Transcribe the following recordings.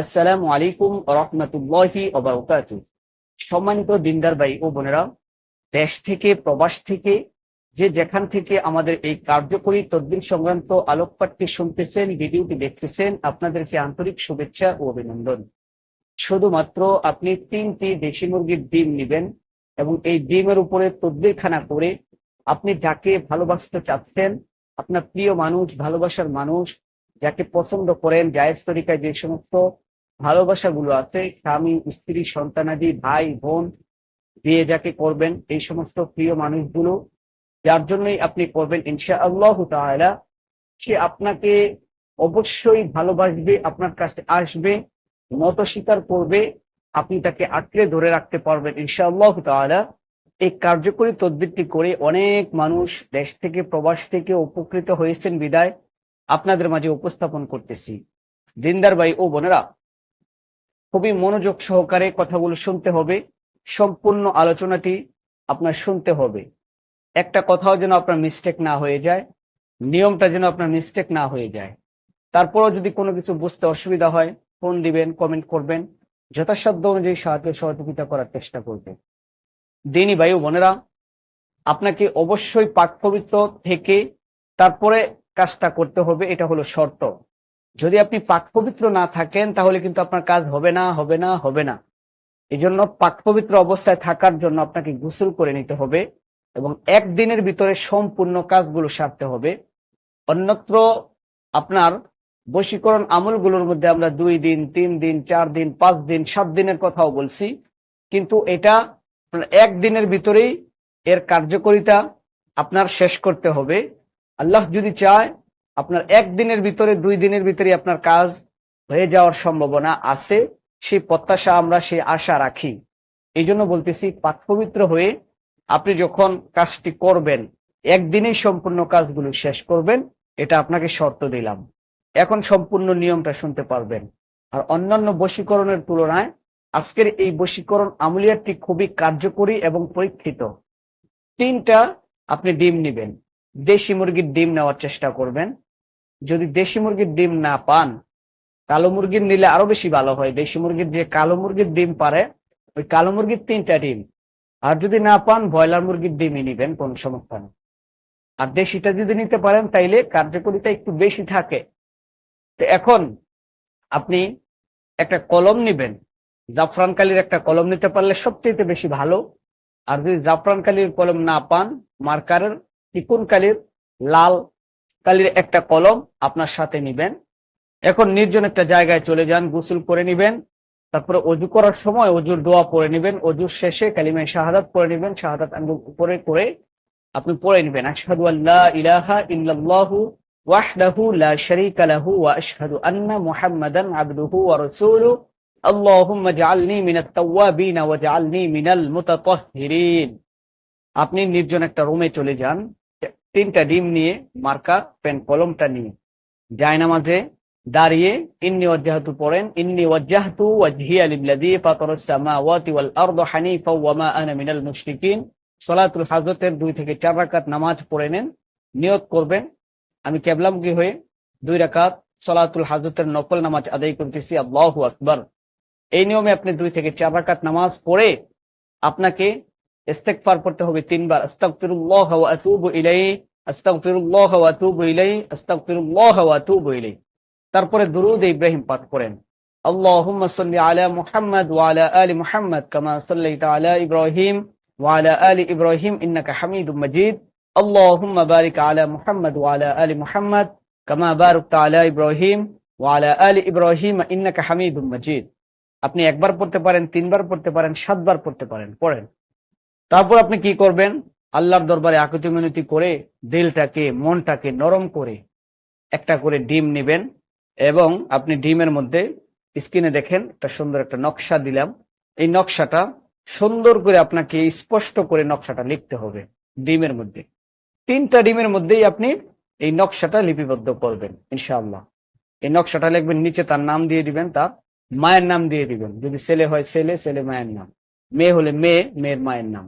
আসসালামু আলাইকুম রহমতুল্লাহি সম্মানিত দিনদার ভাই ও বোনেরা, দেশ থেকে, প্রবাস থেকে, যে যেখান থেকে আমাদের এই কার্যকরী তদ্বির সংক্রান্ত আলোকপাতটি শুনতেছেন, ভিডিওটি দেখতেছেন, আপনাদেরকে আন্তরিক শুভেচ্ছা ও অভিনন্দন। শুধুমাত্র আপনি তিনটি দেশি মুরগির ডিম নেবেন এবং এই ডিমের উপরে তদ্বিরখানা করে আপনি যাকে ভালোবাসতে চাচ্ছেন, আপনার প্রিয় মানুষ, ভালোবাসার মানুষ, যাকে পছন্দ করেন, জায়েজ তরিকায় যে সমস্ত ভালোবাসাগুলো আছে, স্বামী, স্ত্রী, সন্তানাদি, ভাই, বোন বিয়ে যাকে করবেন, এই সমস্ত প্রিয় মানুষগুলো, যার জন্যই আপনি করবেন ইনশা আল্লাহ সে আপনাকে অবশ্যই ভালোবাসবে, আপনার কাছে আসবে, মত স্বীকার করবে, আপনি তাকে আঁকড়ে ধরে রাখতে পারবেন ইনশা আল্লাহ এই কার্যকরী তদবিরটি করে অনেক মানুষ দেশ থেকে, প্রবাস থেকে উপকৃত হয়েছেন বিদায় আপনাদের মাঝে উপস্থাপন করতেছি। দিনদার ভাই ও বোনেরা খুবই মনোযোগ সহকারে কথাগুলো শুনতে হবে। সম্পূর্ণ আলোচনাটি আপনার শুনতে হবে। একটা কথাও যেন আপনার মিস্টেক না হয়ে যায়, নিয়মটা যেন আপনার মিস্টেক না হয়ে যায়। তারপরেও যদি কোনো কিছু বুঝতে অসুবিধা হয় ফোন দিবেন কমেন্ট করবেন, যথাসাধ্য অনুযায়ী সাহায্য সহযোগিতা করার চেষ্টা করবেন। দিনই বায়ু বোনেরা, আপনাকে অবশ্যই পাক পবিত্র থেকে তারপরে কাজটা করতে হবে, এটা হলো শর্ত। যদি আপনি পাক পবিত্র না থাকেন, তাহলে কিন্তু আপনার কাজ হবে না হবে না হবে না। এই জন্য পাক পবিত্র অবস্থায় থাকার জন্য আপনাকে গোসল করে নিতে হবে এবং একদিনের ভিতরে সম্পূর্ণ কাজগুলো সারতে হবে। অন্যত্র আপনার বশীকরণ আমলগুলোর মধ্যে আমরা দুই দিন, তিন দিন, চার দিন, পাঁচ দিন, সাত দিনের কথাও বলছি। কিন্তু এটা একদিনের ভিতরেই এর কার্যকারিতা আপনার শেষ করতে হবে। আল্লাহ যদি চায় আপনার একদিনের ভিতরে, দুই দিনের ভিতরে আপনার কাজ হয়ে যাওয়ার সম্ভাবনা আছে। সেই প্রত্যাশা আমরা, সেই আশা রাখি। এই জন্য বলতেছি পাক পবিত্র হয়ে আপনি যখন কাজটি করবেন, একদিনেই সম্পূর্ণ কাজগুলো শেষ করবেন, এটা আপনাকে শর্ত দিলাম। এখন সম্পূর্ণ নিয়মটা শুনতে পারবেন। আর অন্যান্য বশীকরণের তুলনায় আজকের এই বশীকরণ আমলিয়াতটি খুবই কার্যকরী এবং পরীক্ষিত। তিনটা আপনি ডিম নেবেন। দেশি মুরগির ডিম নেওয়ার চেষ্টা করবেন। যদি দেশি মুরগির ডিম না পান, কালো মুরগির নিলে আরও বেশি ভালো হয়। দেশি মুরগির যে কালো মুরগির ডিম পারে, ওই কালো মুরগির তিনটা ডিম। আর যদি না পান, ব্রয়লার মুরগির ডিমই নিবেন, কোন সমস্যা নেই। আর দেশিটা যদি নিতে পারেন, তাইলে কার্যকরিতা একটু বেশি থাকে। তো এখন আপনি একটা কলম নিবেন। জাফরান কালির একটা কলম নিতে পারলে সবচেয়ে বেশি ভালো। আর যদি জাফরান কালির কলম না পান, মার্কারের, তিকুন কালির লাল কালির একটা কলম আপনার সাথে নিবেন। এখন নির্জন একটা জায়গায় চলে যান, গোসল করে নিবেন। তারপরে অজু করার সময় অজুর দোয়া পড়ে নিবেন। অজুর শেষে কালিমায় শাহাদাত পড়ে নিবেন। শাহাদাত আঙ্গুল উপরে করে আপনি পড়ে নিবেন। আশহাদু আল্লাহ ইলাহা ইল্লাল্লাহু ওয়াহদাহু লা শারীকা লাহু ওয়া আশহাদু আন্না মুহাম্মাদান আবদুহু ওয়া রাসূলুহু আল্লাহুম্মা জাআলনি মিনাত তাওয়াবিন ওয়া জাআলনি মিনাল মুতাতাহহিরিন। আপনি নির্জন একটা রুমে চলে যান। তিনটা ডিম নিয়ে মার্কার পেন কলমটা নিয়ে। জায়নামাজে দাঁড়িয়ে, ইন্নি ওয়াজ্জাহাতু পড়েন, ইন্নি ওয়াজ্জাহতু ওয়াজহিয়া লিল্লাযী ফাতারাস সামাওয়াতি ওয়াল আরদা হানিফা ওয়া মা আনা মিনাল মুশরিকিন। সালাতুল হাজতের দুই থেকে চার রাকাত নামাজ পড়ে নেন, নিয়ত করবেন, আমি কেবলামুখী হয়ে দুই রাকাত সলাতুল হাজতের নকল নামাজ আদায় করতেছি, আল্লাহু আকবার। এই নিয়মে আপনি দুই থেকে চার রাকাত নামাজ পড়ে আপনাকে ইস্তেগফার পড়তে হবে তিনবার। আস্তাগফিরুল্লাহ ওয়া আতুবু ইলাইহি। তারপরে দুরুদ ইব্রাহিম পাঠ করেন। ইন্নাকা হামিদুম মাজিদ। আল্লাহুম্মা বারিক আলা মুহাম্মাদ ওয়া আলা আলি মুহাম্মাদ কামা আলা ইব্রাহিম ওয়া আলি ইব্রাহিম ইন্নাকা হামিদুম মাজিদ। আপনি একবার পড়তে পারেন, তিনবার পড়তে পারেন, সাতবার পড়তে পারেন, পড়েন। তারপর আপনি কি করবেন? আল্লাহর দরবারে আকুতি মিনতি করে দিলটাকে, মনটাকে নরম করে একটা করে ডিম নেবেন এবং আপনি ডিমের মধ্যে স্ক্রিনে দেখেন একটা সুন্দর একটা নকশা দিলাম। এই নকশাটা সুন্দর করে আপনাকে স্পষ্ট করে নকশাটা লিখতে হবে ডিমের মধ্যে। তিনটা ডিমের মধ্যেই আপনি এই নকশাটা লিপিবদ্ধ করবেন, ইনশাআল্লাহ। এই নকশাটা লিখবেন, নিচে তার নাম দিয়ে দিবেন, তার মায়ের নাম দিয়ে দিবেন। যদি ছেলে হয় ছেলে ছেলে মায়ের নাম। মেয়ে হলে মেয়ে, মেয়ের মায়ের নাম।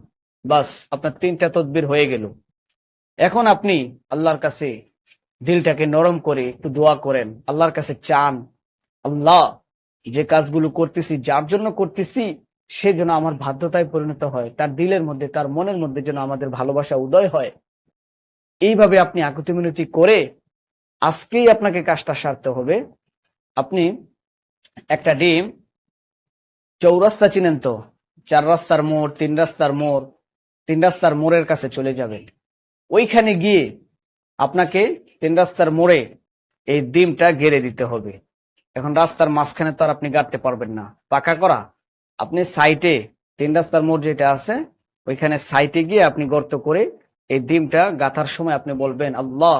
বাস, আপনার তিনটা তদবির হয়ে গেল। এখন আপনি আল্লাহর কাছে দিলটাকে নরম করে একটু দোয়া করেন, আল্লাহর কাছে চান, আল্লাহ, যে কাজগুলো করতেছি, যার জন্য করতেছি, সে যেন আমার বাধ্যতায় পরিণত হয়, তার দিলের মধ্যে, তার মনের মধ্যে যেন আমাদের ভালোবাসা উদয় হয়। এইভাবে আপনি আকুতি মিনতি করে আজকেই আপনাকে কাজটা সারতে হবে। আপনি একটা ডিম, চৌরাস্তা চিনেন তো, চার রাস্তার মোড়, তিন রাস্তার মোড় তিন রাস্তার মোড়ের কাছে চলে যাবেন। ওইখানে গিয়ে আপনাকে তিন রাস্তার মোড়ে এই ডিমটা গেড়ে দিতে হবে। এখন রাস্তার মাঝখানে তো আর আপনি গাড়তে পারবেন না। পাকা করা। আপনি সাইটে তিন রাস্তার মোড় যেটা আছে, ওইখানে সাইটে গিয়ে আপনি গর্ত করে এই ডিমটা গাঁথার সময় আপনি বলবেন, আল্লাহ,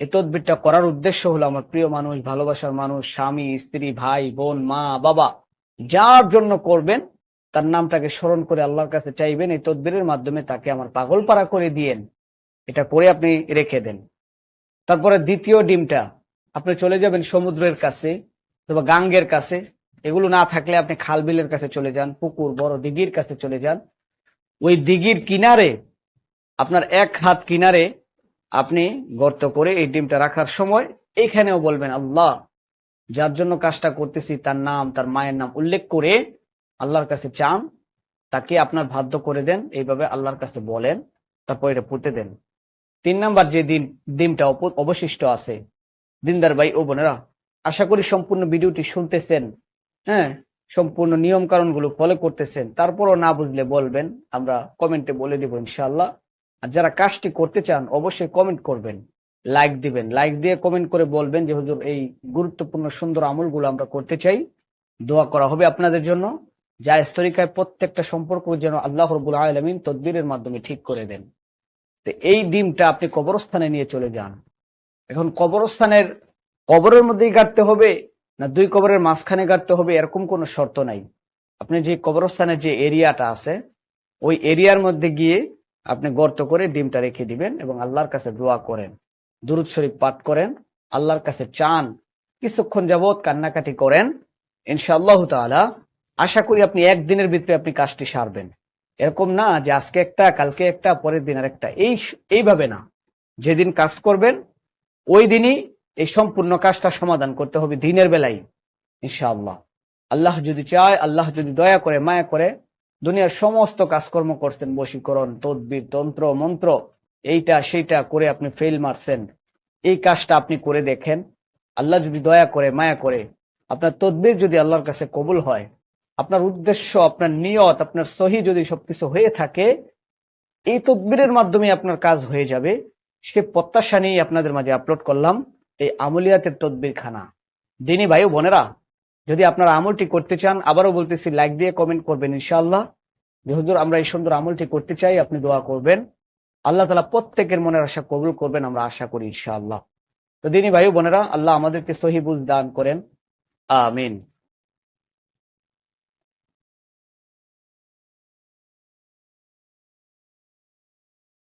এই তদবিরটা করার উদ্দেশ্য হলো আমার প্রিয় মানুষ, ভালোবাসার মানুষ, স্বামী, স্ত্রী, ভাই, বোন, মা, বাবা। যার জন্য করবেন তার নামটাকে স্মরণ করে আল্লাহর কাছে চাইবেন, এই তদবিরের মাধ্যমে তাকে আমার পাগল পাড়া করে দিয়েন। এটা করে আপনি রেখে দেন। তারপরে দ্বিতীয় ডিমটা, আপনি চলে যাবেন সমুদ্রের কাছে অথবা গাঙ্গের কাছে। এগুলো না থাকলে আপনি খাল বিলের কাছে চলে যান, পুকুর, বড় দিঘির কাছে চলে যান। ওই দিঘির কিনারে, আপনার এক হাত কিনারে আপনি গর্ত করে এই ডিমটা রাখার সময় এইখানেও বলবেন, আল্লাহ, যার জন্য কাজটা করতেছি তার নাম, তার মায়ের নাম উল্লেখ করে আল্লাহর কাছে চান, তাকে আপনার বাধ্য করে দেন, এইভাবে আল্লাহর কাছে বলেন, তারপর এটা পুঁতে দেন। তিন নাম্বার যে দিন অপ- অবশিষ্ট আছে। দিনদার ভাই ও বোনেরা, আশা করি সম্পূর্ণ ভিডিওটি শুনতেছেন হ্যাঁ? সম্পূর্ণ নিয়ম কারণগুলো ফলো করতেছেন। তারপরও না বুঝলে বলবেন, আমরা কমেন্টে বলে দিব ইনশাআল্লাহ। আর যারা কাজটি করতে চান, অবশ্যই কমেন্ট করবেন। লাইক দিবেন। লাইক দিয়ে কমেন্ট করে বলবেন যে, হুজুর, এই গুরুত্বপূর্ণ সুন্দর আমলগুলো আমরা করতে চাই। দোয়া করা হবে আপনাদের জন্য। যা স্তরিকায় প্রত্যেকটা সম্পর্ক যেন আল্লাহ রবুল আলমিন তদবিরের মাধ্যমে ঠিক করে দেন। তো এই ডিমটা আপনি কবরস্থানে নিয়ে চলে যান। এখন কবরস্থানের কবরের মধ্যেই গাড়তে হবে না দুই কবরের মাঝখানে গাড়তে হবে, এরকম কোনো শর্ত নাই। আপনি যে কবরস্থানের যে এরিয়াটা আছে, ওই এরিয়ার মধ্যে গিয়ে আপনি গর্ত করে ডিমটা রেখে দিবেন এবং আল্লাহর কাছে দোয়া করেন, দুরুদ শরীফ পাঠ করেন, আল্লাহর কাছে চান, কিছুক্ষণ যাবৎ কান্নাকাটি করেন, ইনশাআল্লাহ তাআলা আশা করি আপনি একদিনের ভিতরে আপনি কাজটি সারবেন। এরকম না যে আজকে একটা, কালকে একটা, পরের দিন আর একটা এই এইভাবে না। যেদিন কাজ করবেন, ওই দিনই এই সম্পূর্ণ কাজটা সমাধান করতে হবে দিনের বেলায়, ইনশাআল্লাহ। আল্লাহ যদি চায়, আল্লাহ যদি দয়া করে, মায়া করে দুনিয়ার সমস্ত কাজকর্ম করছেন, বশীকরণ, তদবির, তন্ত্র, মন্ত্র, এইটা, সেইটা করে আপনি ফেল মারছেন, এই কাজটা আপনি করে দেখেন। আল্লাহ যদি দয়া করে, মায়া করে, আপনার তদবির যদি আল্লাহর কাছে কবুল হয় আপনার উদ্দেশ্য, আপনার নিয়ত, আপনার সহি যদি সবকিছু হয়ে থাকে, এই তদবিরের মাধ্যমে আপনার কাজ হয়ে যাবে। সে প্রত্যাশা নিয়ে আপনাদের মাঝে আপলোড করলাম এই আমলিয়াতের তদবির খানা দিনী ভাই বোনেরা, যদি আপনারা আমলটি করতে চান, আবারও বলতেছি লাইক দিয়ে কমেন্ট করবেন ইনশাআল্লাহ। যে হুজুর, আমরা এই সুন্দর আমলটি করতে চাই, আপনি দোয়া করবেন। আল্লাহ তালা প্রত্যেকের মনের আশা কবুল করবেন, আমরা আশা করি ইনশাআল্লাহ। তো দিনী ভাই বোনেরা, আল্লাহ আমাদেরকে সহিবুজ দান করেন। আমিন।